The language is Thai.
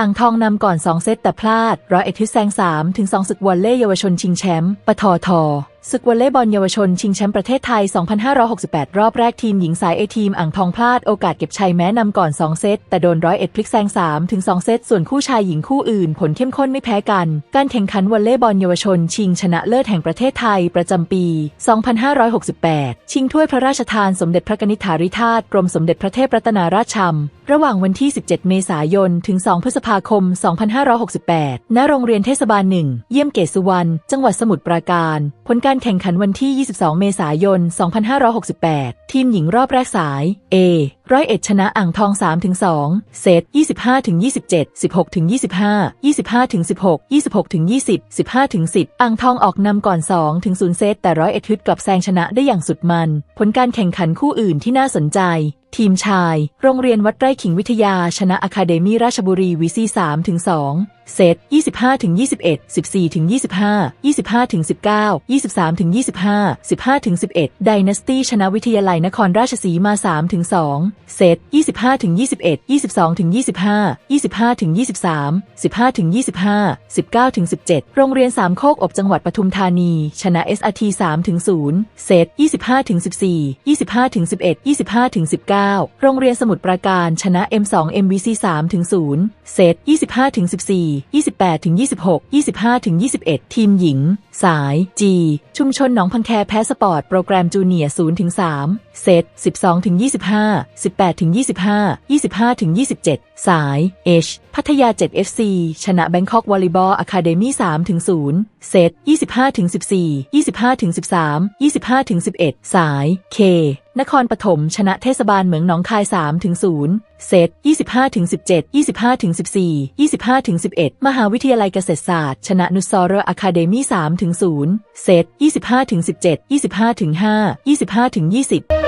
อ่างทองนำก่อน 2 เซตแต่พลาดร้อยเอ็ดทึดแซง3ถึง2ศึกวอลเล่เยาวชนชิงแชมป์ปททศึกวอลเลย์บอลเยาวชนชิงแชมป์ประเทศไทย 2568 รอบแรกทีมหญิงสายเอทีมอ่างทองพลาดโอกาสเก็บชัยแม้นำก่อน 2 เซต แต่โดนร้อยเอ็ดพลิกแซง 3 ถึง 2 เซต ส่วนคู่ชายหญิงคู่อื่น ผลเข้มข้นไม่แพ้กัน การแข่งขันวอลเลย์บอลเยาวชน ชิงชนะเลิศแห่งประเทศไทยประจำปี 2568 ชิงถ้วยพระราชทานสมเด็จพระกนิษฐาธิราชกรมสมเด็จพระเทพรัตนาราชชำระหว่างวันที่ 17 เมษายน ถึง 2 พฤษภาคม 2568 ณ โรงเรียนเทศบาลหนึ่งเยี่ยมเกตสุวรรณ จังหวัดสมุทรปราการ ผลการการแข่งขันวันที่ 22 เมษายน 2568 ทีมหญิงรอบแรกสาย A ร้อยเอ็ดชนะอ่างทอง 3-2 เซต 25-27 16-25 25-16 26-20 15-10 อ่างทองออกนำก่อน 2-0 เซต แต่ร้อยเอ็ดฮึดกลับแซงชนะได้อย่างสุดมัน ผลการแข่งขันคู่อื่นที่น่าสนใจทีมชาย โรงเรียนวัดไร่ขิงวิทยาชนะอะคาเดมี่ราชบุรีวีซี3ถึง2เซต25ถึง21 14ถึง25 25ถึง19 23ถึง25 15ถึง11ไดนาสตี้ชนะวิทยาลัยนครราชสีมา3ถึง2เซต25ถึง21 22ถึง25 25ถึง23 15ถึง25 19ถึง17โรงเรียนสามโคกอบจังหวัดปทุมธานี ชนะ SRT 3ถึง0เซต25ถึง14 25ถึง11 25ถึง19 โรงเรียนสมุทรปราการชนะ M2 MVC 3ถึง0เซต25ถึง14 28ถึง26 25ถึง21 ทีมหญิง สาย G ชุมชนหนองพังแคแพ้สปอร์ตโปรแกรมจูเนียร์0ถึง3เซต12ถึง25 18ถึง25 25ถึง27 สาย H พัทยา 7 FC ชนะแบงคอกวอลเลย์บอลอะคาเดมี่3ถึง0เซต25ถึง14 25ถึง13 25ถึง11 สาย K นครปฐมชนะเทศบาลเหมืองหนองคาย3ถึง0เซต25ถึง17 25ถึง14 25ถึง11 มหาวิทยาลัยเกษตรศาสตร์ ชนะนุสรอะคาเดมี่3ถึง0เซต25ถึง17 25ถึง5 25ถึง20